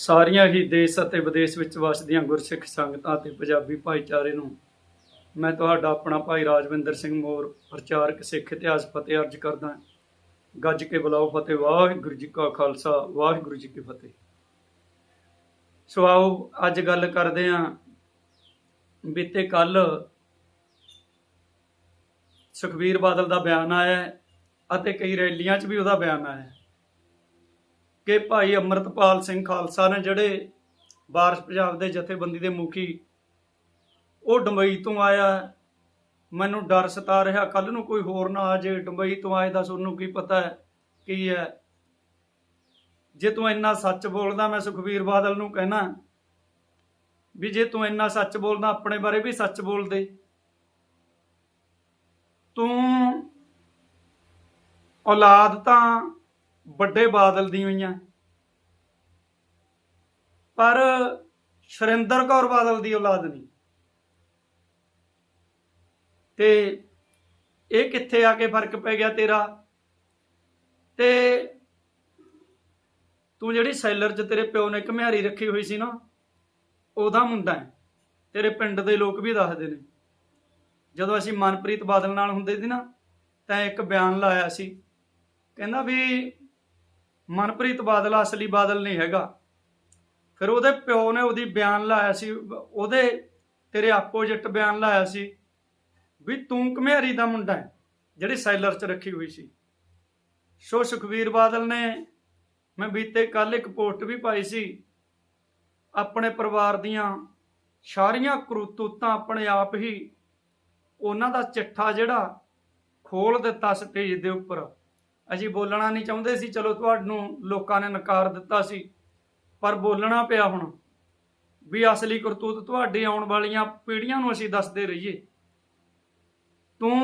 ਸਾਰੀਆਂ ਹੀ ਦੇਸ਼ ਅਤੇ ਵਿਦੇਸ਼ ਵਿੱਚ ਵਸਦੀਆਂ ਗੁਰਸਿੱਖ ਸੰਗਤਾਂ ਤੇ ਪੰਜਾਬੀ ਭਾਈਚਾਰੇ ਨੂੰ ਮੈਂ ਤੁਹਾਡਾ ਆਪਣਾ ਭਾਈ ਰਾਜਵਿੰਦਰ ਸਿੰਘ ਮੋਰ, ਪ੍ਰਚਾਰਕ ਸਿੱਖ ਇਤਿਹਾਸ ਫਤਿਹ ਅਰਜ ਕਰਦਾ ਗੱਜ ਕੇ ਬੁਲਾਓ ਫਤਿਹ। ਵਾਹਿਗੁਰੂ ਜੀ ਕਾ ਖਾਲਸਾ, ਵਾਹਿਗੁਰੂ ਜੀ ਕੀ ਫਤਿਹ। ਸੋ ਆਓ ਅੱਜ ਗੱਲ ਕਰਦੇ ਹਾਂ ਬੀਤੇ ਕੱਲ ਸੁਖਬੀਰ ਬਾਦਲ ਦਾ ਬਿਆਨ ਆਇਆ ਅਤੇ ਕਈ ਰੈਲੀਆਂ 'ਚ ਵੀ ਉਹਦਾ ਬਿਆਨ ਆਇਆ ਕਿ ਭਾਈ ਅਮਰਤਪਾਲ ਸਿੰਘ ਖਾਲਸਾ ਨੇ ਜਿਹੜੇ ਬਾਰਸ਼ ਪੰਜਾਬ ਦੇ ਜਥੇਬੰਦੀ ਦੇ ਮੁਖੀ ਉਹ ਡੰਬਈ ਤੋਂ ਆਇਆ ਮੈਨੂੰ ਡਰ ਸਤਾ ਰਿਹਾ ਕੱਲ ਨੂੰ ਕੋਈ ਹੋਰ ਨਾ ਆ ਜੇ ਡੰਬਈ ਤੋਂ ਆਏ ਦਾ ਤੁਹਾਨੂੰ ਕੀ ਪਤਾ ਹੈ, ਕੀ ਹੈ? ਜੇ ਤੂੰ ਇੰਨਾ ਸੱਚ ਬੋਲਦਾ, ਮੈਂ ਸੁਖਬੀਰ ਬਾਦਲ ਨੂੰ ਕਹਿਣਾ ਵੀ ਜੇ ਤੂੰ ਇੰਨਾ ਸੱਚ ਬੋਲਦਾ, ਆਪਣੇ ਬਾਰੇ ਵੀ ਸੱਚ ਬੋਲ ਦੇ। ਤੂੰ ਔਲਾਦ ਤਾਂ ਵੱਡੇ ਬਾਦਲ ਦੀ ਹੋਈਆਂ। ਪਰ ਸ਼ਰਿੰਦਰ ਕੌਰ ਬਾਦਲ ਦੀ ਔਲਾਦ ਨਹੀਂ। ਤੇ ਇਹ ਕਿੱਥੇ ਆ ਕੇ ਫ਼ਰਕ ਪੈ ਗਿਆ ਤੇਰਾ? ਤੇ ਤੂੰ ਜਿਹੜੀ ਸੈਲਰ 'ਚ ਤੇਰੇ ਪਿਓ ਨੇ ਘਮਿਆਰੀ ਰੱਖੀ ਹੋਈ ਸੀ ਨਾ, ਉਹਦਾ ਮੁੰਡਾ ਹੈ। ਤੇਰੇ ਪਿੰਡ ਦੇ ਲੋਕ ਵੀ ਦੱਸਦੇ ਨੇ। ਜਦੋਂ ਅਸੀਂ ਮਨਪ੍ਰੀਤ ਬਾਦਲ ਨਾਲ ਹੁੰਦੇ ਸੀ ਨਾ, ਤਾਂ ਇੱਕ ਬਿਆਨ ਲਾਇਆ ਸੀ। ਕਹਿੰਦਾ ਵੀ ਮਨਪ੍ਰੀਤ ਬਾਦਲ ਅਸਲੀ ਬਾਦਲ ਨਹੀਂ ਹੈਗਾ। ਫਿਰ ਉਹਦੇ ਪਿਓ ਨੇ ਉਹਦੀ ਬਿਆਨ ਲਾਇਆ ਸੀ, ਉਹਦੇ ਤੇਰੇ ਆਪੋਜੀਟ ਬਿਆਨ ਲਾਇਆ ਸੀ ਵੀ ਤੂੰ ਘਮਿਆਰੀ ਦਾ ਮੁੰਡਾ ਹੈ, ਜਿਹੜੀ ਸੈਲਰ 'ਚ ਰੱਖੀ ਹੋਈ ਸੀ। ਸੋ ਸੁਖਵੀਰ ਬਾਦਲ ਨੇ, ਮੈਂ ਬੀਤੇ ਕੱਲ ਇੱਕ ਪੋਸਟ ਵੀ ਪਾਈ ਸੀ, ਆਪਣੇ ਪਰਿਵਾਰ ਦੀਆਂ ਸਾਰੀਆਂ ਕਰਤੂਤਾਂ ਆਪਣੇ ਆਪ ਹੀ ਉਹਨਾਂ ਦਾ ਚਿੱਠਾ ਜਿਹੜਾ ਖੋਲ ਦਿੱਤਾ ਸਟੇਜ ਦੇ ਉੱਪਰ। ਅਸੀਂ ਬੋਲਣਾ ਨਹੀਂ ਚਾਹੁੰਦੇ ਸੀ, ਚਲੋ ਤੁਹਾਨੂੰ ਲੋਕਾਂ ਨੇ ਨਕਾਰ ਦਿੱਤਾ ਸੀ, ਪਰ ਬੋਲਣਾ ਪਿਆ ਹੁਣ ਵੀ ਅਸਲੀ ਕਰਤੂਤ ਤੁਹਾਡੀ ਆਉਣ ਵਾਲੀਆਂ ਪੀੜ੍ਹੀਆਂ ਨੂੰ ਅਸੀਂ ਦੱਸਦੇ ਰਹੀਏ। ਤੂੰ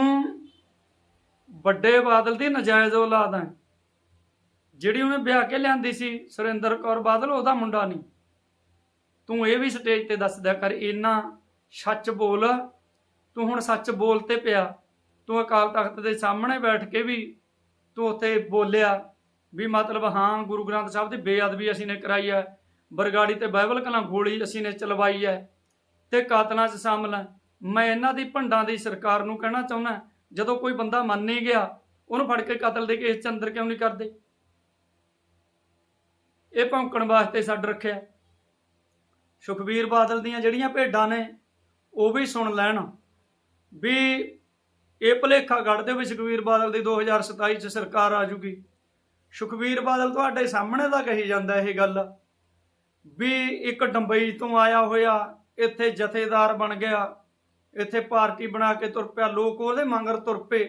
ਵੱਡੇ ਬਾਦਲ ਦੀ ਨਜਾਇਜ਼ ਔਲਾਦ ਹੈ ਜਿਹੜੀ ਉਹਨੇ ਵਿਆਹ ਕੇ ਲਿਆਂਦੀ ਸੀ, ਸੁਰਿੰਦਰ ਕੌਰ ਬਾਦਲ, ਉਹਦਾ ਮੁੰਡਾ ਨਹੀਂ। ਤੂੰ ਇਹ ਵੀ ਸਟੇਜ ਤੇ ਦੱਸਦਿਆ ਕਰ, ਇੰਨਾ ਸੱਚ ਬੋਲ, ਤੂੰ ਹੁਣ ਸੱਚ ਬੋਲ ਤੇ ਪਿਆ। ਤੂੰ ਅਕਾਲ ਤਖਤ ਦੇ ਸਾਹਮਣੇ ਬੈਠ ਕੇ ਵੀ ਤੂੰ ਉੱਥੇ ਬੋਲਿਆ ਵੀ ਮਤਲਬ ਹਾਂ, ਗੁਰੂ ਗ੍ਰੰਥ ਸਾਹਿਬ ਦੀ ਬੇਅਦਬੀ ਅਸੀਂ ਨੇ ਕਰਾਈ ਹੈ। ਬਰਗਾੜੀ ਤੇ ਬਾਈਬਲ ਕਲਾਂ ਗੋਲੀ ਅਸੀਂ ਨੇ ਚਲਵਾਈ ਹੈ ਤੇ ਕਾਤਲਾਂ 'ਚ ਸ਼ਾਮਲ ਹੈ। ਮੈਂ ਇਹਨਾਂ ਦੀ ਭੰਡਾਂ ਦੀ ਸਰਕਾਰ ਨੂੰ ਕਹਿਣਾ ਚਾਹੁੰਦਾ ਜਦੋਂ ਕੋਈ ਬੰਦਾ ਮੰਨ ਨਹੀਂ ਗਿਆ, ਉਹਨੂੰ ਫੜ ਕੇ ਕਤਲ ਦੇ ਕੇਸ 'ਚ ਅੰਦਰ ਕਿਉਂ ਨਹੀਂ ਕਰਦੇ? ਇਹ ਭੌਂਕਣ ਵਾਸਤੇ ਛੱਡ ਰੱਖਿਆ। ਸੁਖਬੀਰ ਬਾਦਲ ਦੀਆਂ ਜਿਹੜੀਆਂ ਭੇਡਾਂ ਨੇ, ਉਹ ਵੀ ਸੁਣ ਲੈਣ ਵੀ ਇਹ ਭਲੇਖਾ ਕੱਢਦੇ ਵੀ ਸੁਖਬੀਰ ਬਾਦਲ ਦੀ 2027 ਚ ਸਰਕਾਰ ਆ ਜੂਗੀ। ਸੁਖਬੀਰ ਬਾਦਲ ਤੁਹਾਡੇ ਸਾਹਮਣੇ ਦਾ ਕਹੀ ਜਾਂਦਾ ਇਹ ਗੱਲ ਵੀ ਇੱਕ ਡੰਬਈ ਤੋਂ ਆਇਆ ਹੋਇਆ, ਇੱਥੇ ਜਥੇਦਾਰ ਬਣ ਗਿਆ, ਇੱਥੇ ਪਾਰਟੀ ਬਣਾ ਕੇ ਤੁਰ ਪਿਆ, ਲੋਕ ਉਹਦੇ ਮੰਗਰ ਤੁਰ ਪਏ।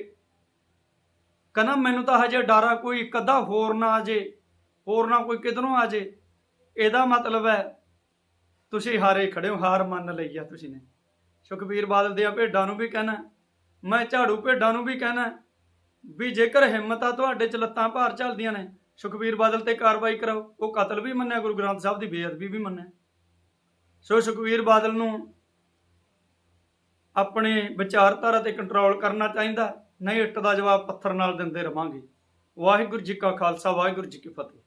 ਕਹਿੰਦਾ ਮੈਨੂੰ ਤਾਂ ਹਜੇ ਡਾਰਾ ਕੋਈ ਇੱਕ ਅੱਧਾ ਹੋਰ ਨਾ ਆ ਜੇ, ਹੋਰ ਨਾ ਕੋਈ ਕਿਧਰੋਂ ਆ ਜੇ। ਇਹਦਾ ਮਤਲਬ ਹੈ, ਤੁਸੀਂ ਹਾਰੇ ਖੜੇ ਹੋ, ਹਾਰ ਮੰਨ ਲਈ ਆ ਤੁਸੀਂ ਨੇ। ਸੁਖਬੀਰ ਬਾਦਲ ਦੀਆਂ ਭੇਡਾਂ ਨੂੰ ਵੀ ਕਹਿਣਾ। ਮੈਂ ਝਾੜੂ ਭੇਡਾਂ ਨੂੰ ਵੀ ਕਹਿਣਾ ਵੀ ਜੇਕਰ ਹਿੰਮਤ ਆ ਤੁਹਾਡੇ ਚ ਲੱਤਾਂ ਭਾਰ ਚੱਲਦੀਆਂ ਨੇ, ਸੁਖਬੀਰ ਬਾਦਲ ਤੇ ਕਾਰਵਾਈ ਕਰਾਓ, ਉਹ ਕਤਲ ਵੀ ਮੰਨਿਆ, ਗੁਰੂ ਗ੍ਰੰਥ ਸਾਹਿਬ ਦੀ ਬੇਅਦਬੀ ਵੀ ਮੰਨਿਆ। ਸੋ ਸੁਖਬੀਰ ਬਾਦਲ ਨੂੰ ਆਪਣੇ ਵਿਚਾਰਧਾਰਾ ਤੇ ਕੰਟਰੋਲ ਕਰਨਾ ਚਾਹੀਦਾ, ਨਹੀਂ ਇੱਟ ਦਾ ਜਵਾਬ ਪੱਥਰ ਨਾਲ ਦਿੰਦੇ ਰਵਾਂਗੇ। ਵਾਹਿਗੁਰੂ ਜੀ ਕਾ ਖਾਲਸਾ, ਵਾਹਿਗੁਰੂ ਜੀ ਕੀ ਫਤਿਹ।